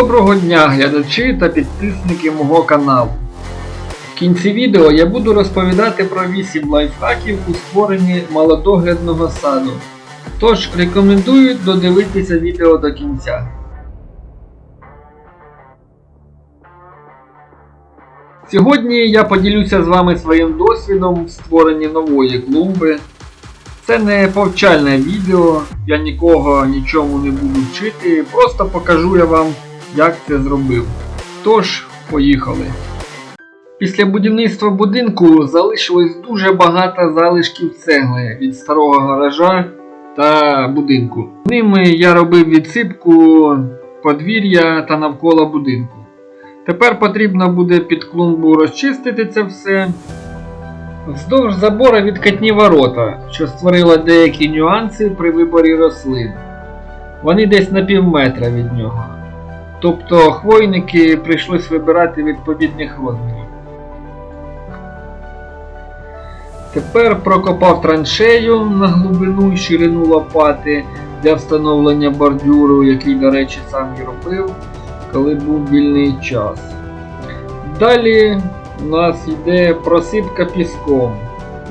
Доброго дня, глядачі та підписники мого каналу. В кінці відео я буду розповідати про 8 лайфхаків у створенні малодоглядного саду. Тож рекомендую додивитися відео до кінця. Сьогодні я поділюся з вами своїм досвідом в створенні нової клумби. Це не повчальне відео, я нікого нічому не буду вчити, просто покажу я вам, як це зробив. Тож, поїхали. Після будівництва будинку залишилось дуже багато залишків цегли від старого гаража та будинку. Ними я робив відсипку подвір'я та навколо будинку. Тепер потрібно буде під клумбу розчистити це все. Вздовж забора відкатні ворота, що створило деякі нюанси при виборі рослин. Вони десь на пів метра від нього. Тобто хвойники прийшлось вибирати відповідних розмірів. Тепер прокопав траншею на глибину і ширину лопати для встановлення бордюру, який, до речі, сам і робив, коли був вільний час. Далі у нас йде просипка піском,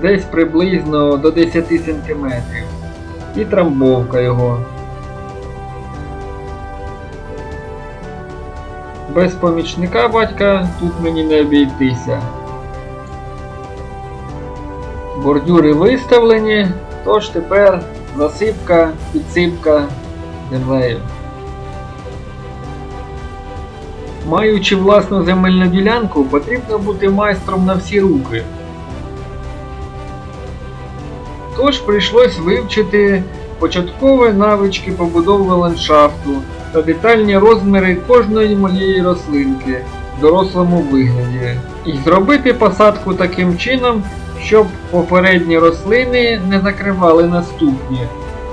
десь приблизно до 10 см. І трамбовка його. Без помічника батька тут мені не обійтися. Бордюри виставлені, тож тепер засипка, підсипка землею. Маючи власну земельну ділянку, потрібно бути майстром на всі руки. Тож прийшлось вивчити початкові навички побудови ландшафту та детальні розміри кожної моєї рослинки в дорослому вигляді. І зробити посадку таким чином, щоб попередні рослини не закривали наступні.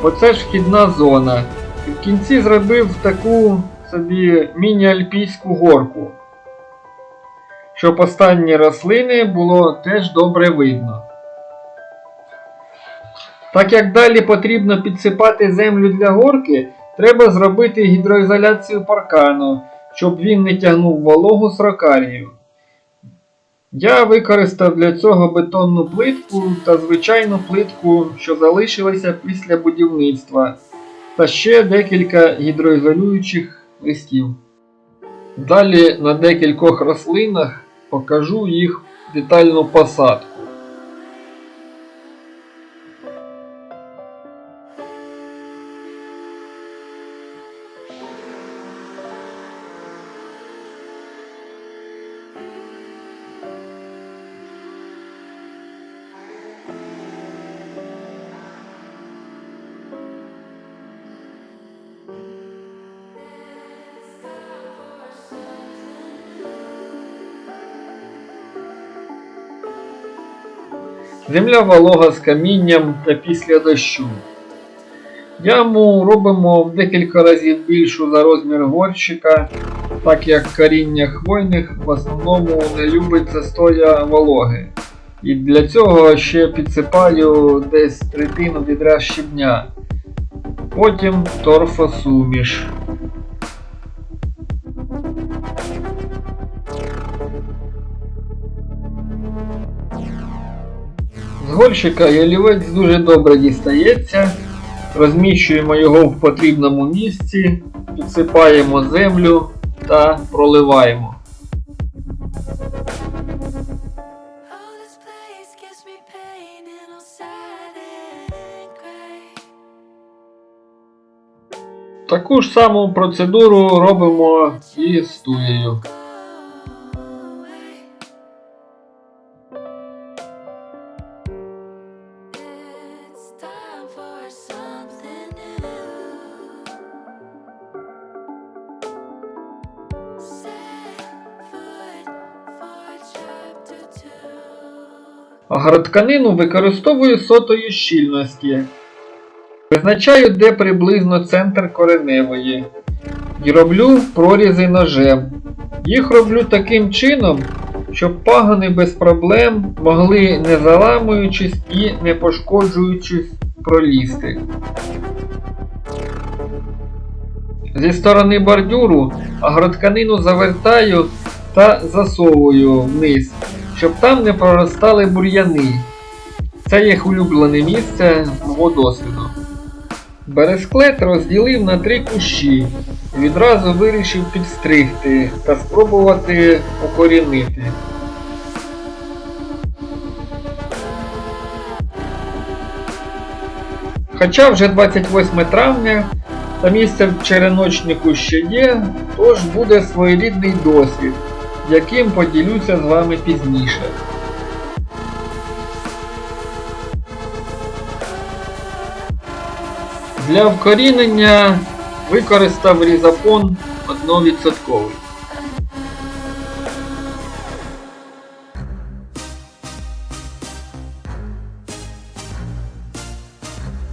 Оце ж вхідна зона. І в кінці зробив таку собі міні-альпійську горку. Щоб останні рослини було теж добре видно. Так як далі потрібно підсипати землю для горки, треба зробити гідроізоляцію паркану, щоб він не тягнув вологу з рокарію. Я використав для цього бетонну плитку та звичайну плитку, що залишилася після будівництва, та ще декілька гідроізолюючих листів. Далі на декількох рослинах покажу їх детальну посадку. Земля волога з камінням та після дощу. Яму робимо в декілька разів більшу за розмір горщика, так як коріння хвойних в основному не любить застоя вологи. І для цього ще підсипаю десь третину відра щебня. Потім торфосуміш. З горщика ялівець дуже добре дістається. Розміщуємо його в потрібному місці, підсипаємо землю та проливаємо. Таку ж саму процедуру робимо і з туєю. Two. Агротканину використовую сотої щільності. Визначаю, де приблизно центр кореневої. І роблю прорізи ножем. Їх роблю таким чином, щоб пагони без проблем могли не заламуючись і не пошкоджуючись пролізти. Зі сторони бордюру агротканину завертаю та засовую вниз, щоб там не проростали бур'яни. Це їх улюблене місце мого досвіду. Бересклет розділив на три кущі відразу вирішив підстригти та спробувати укорінити. Хоча вже 28 травня та місце в череночнику ще є, тож буде своєрідний досвід, яким поділюся з вами пізніше. Для вкорінення використав різапон 1%.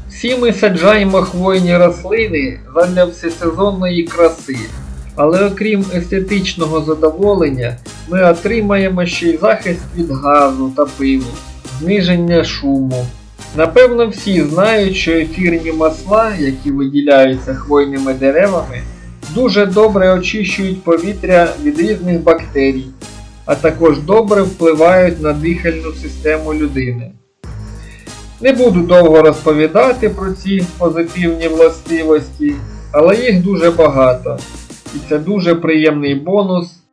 Всі ми саджаємо хвойні рослини задля всесезонної краси, але окрім естетичного задоволення, ми отримаємо ще й захист від газу та пилу, зниження шуму. Напевно, всі знають, що ефірні масла, які виділяються хвойними деревами, дуже добре очищують повітря від різних бактерій, а також добре впливають на дихальну систему людини. Не буду довго розповідати про ці позитивні властивості, але їх дуже багато. І це дуже приємний бонус.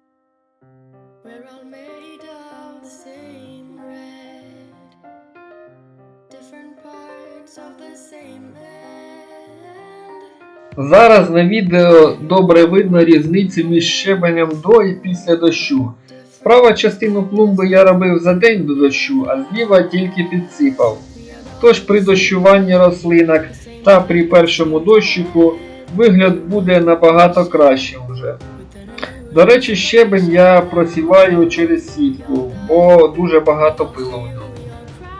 Зараз на відео добре видно різницю між щебенем до і після дощу. Справа частину клумби я робив за день до дощу, а зліва тільки підсипав. Тож при дощуванні рослинок та при першому дощику вигляд буде набагато кращим вже. До речі, щебень я просіваю через сітку, бо дуже багато пилу в ньому.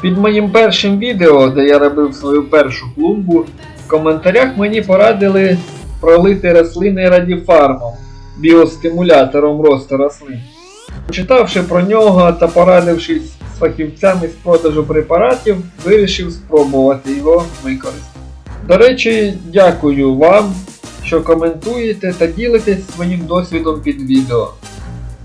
Під моїм першим відео, де я робив свою першу клумбу, в коментарях мені порадили пролити рослини радіфармом, біостимулятором росту рослин. Почитавши про нього та порадившись з фахівцями з продажу препаратів, вирішив спробувати його використати. До речі, дякую вам, що коментуєте та ділитесь своїм досвідом під відео.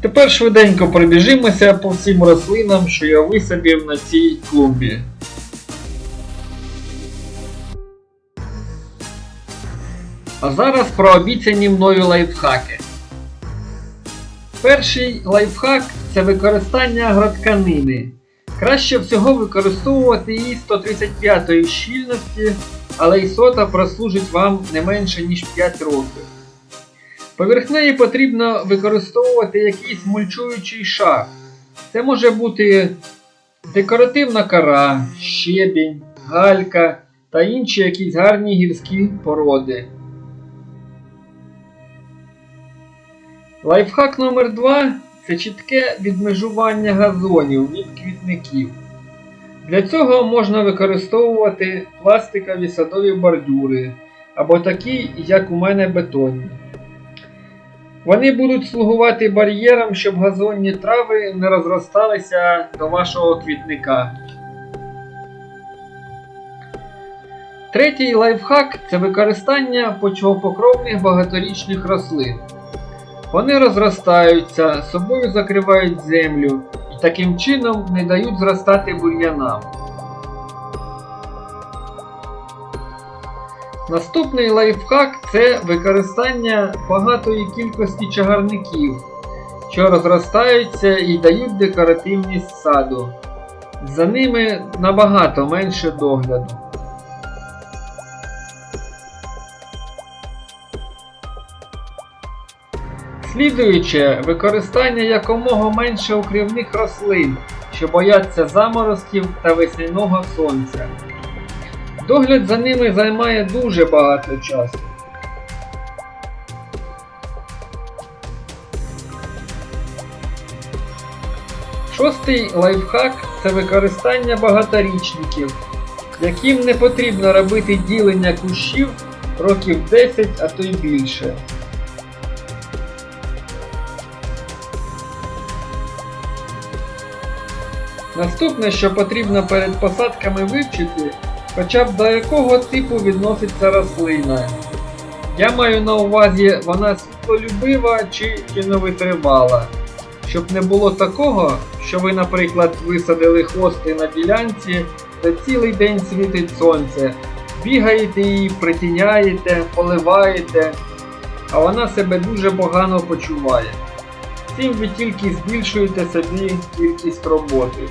Тепер швиденько пробіжимося по всім рослинам, що я висадив на цій клумбі. А зараз про обіцяні мною лайфхаки. Перший лайфхак це використання агротканини. Краще всього використовувати її 135 щільності, але й сота прослужить вам не менше ніж 5 років. Поверх неї потрібно використовувати якийсь мульчуючий шар. Це може бути декоративна кора, щебінь, галька та інші якісь гарні гірські породи. Лайфхак номер 2 це чітке відмежування газонів від квітників. Для цього можна використовувати пластикові садові бордюри або такі, як у мене бетонні. Вони будуть слугувати бар'єром, щоб газонні трави не розросталися до вашого квітника. Третій лайфхак це використання почвопокровних багаторічних рослин. Вони розростаються, собою закривають землю таким чином не дають зростати бур'янам. Наступний лайфхак це використання багатої кількості чагарників, що розростаються і дають декоративність саду. За ними набагато менше догляду. Слідуюче використання якомога менше укрівних рослин, що бояться заморозків та весняного сонця. Догляд за ними займає дуже багато часу. Шостий лайфхак це використання багаторічників, яким не потрібно робити ділення кущів років 10, а то й більше. Наступне, що потрібно перед посадками вивчити, хоча б до якого типу відноситься рослина. Я маю на увазі, вона світлолюбива чи кіновитривала. Щоб не було такого, що ви, наприклад, висадили хости на ділянці, та цілий день світить сонце, бігаєте її, притіняєте, поливаєте, а вона себе дуже погано почуває. Цим ви тільки збільшуєте собі кількість роботи.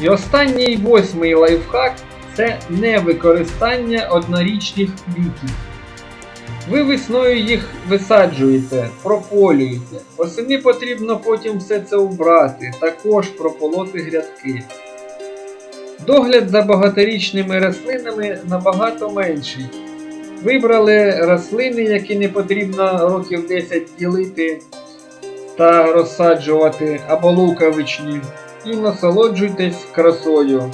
І останній восьмий лайфхак це невикористання однорічних квітів. Ви весною їх висаджуєте, прополюєте. Восени потрібно потім все це убрати, також прополоти грядки. Догляд за багаторічними рослинами набагато менший. Вибрали рослини, які не потрібно років 10 ділити та розсаджувати або луковичні, і насолоджуйтесь красою.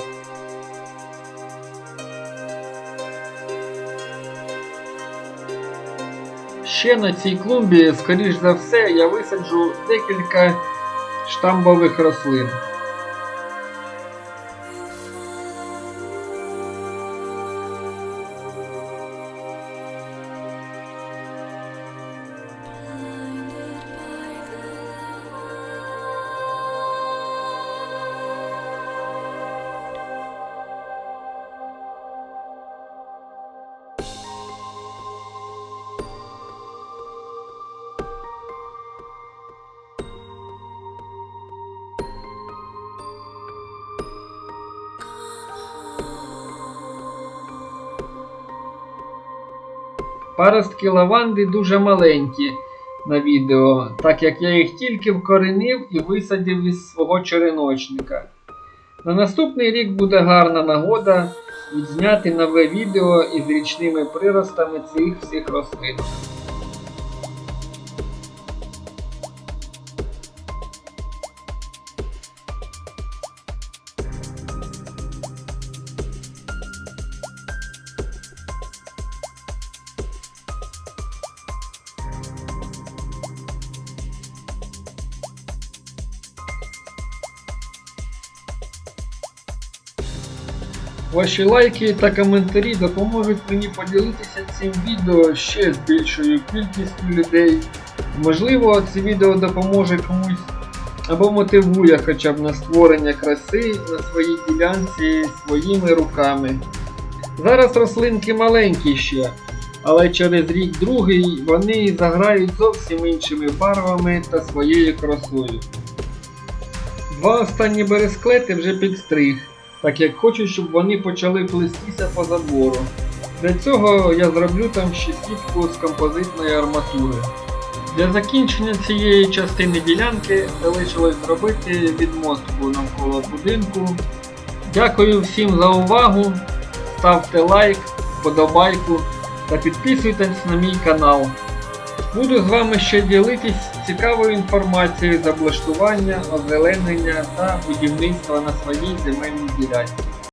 Ще на цій клумбі, скоріш за все, я висаджу декілька штамбових рослин. Паростки лаванди дуже маленькі на відео, так як я їх тільки вкоренив і висадив із свого череночника. На наступний рік буде гарна нагода відзняти нове відео із річними приростами цих всіх рослин. Ваші лайки та коментарі допоможуть мені поділитися цим відео ще з більшою кількістю людей. Можливо, це відео допоможе комусь або мотивує хоча б на створення краси на своїй ділянці своїми руками. Зараз рослинки маленькі ще, але через рік другий вони заграють зовсім іншими барвами та своєю красою. Два останні бересклети вже підстриг так як хочу, щоб вони почали плестися по забору. Для цього я зроблю там ще сітку з композитної арматури. Для закінчення цієї частини ділянки залишилось зробити відмостку навколо будинку. Дякую всім за увагу. Ставте лайк, вподобайку та підписуйтесь на мій канал. Буду з вами ще ділитись цікавою інформацією з облаштування, озеленення та будівництва на своїй земельній ділянці.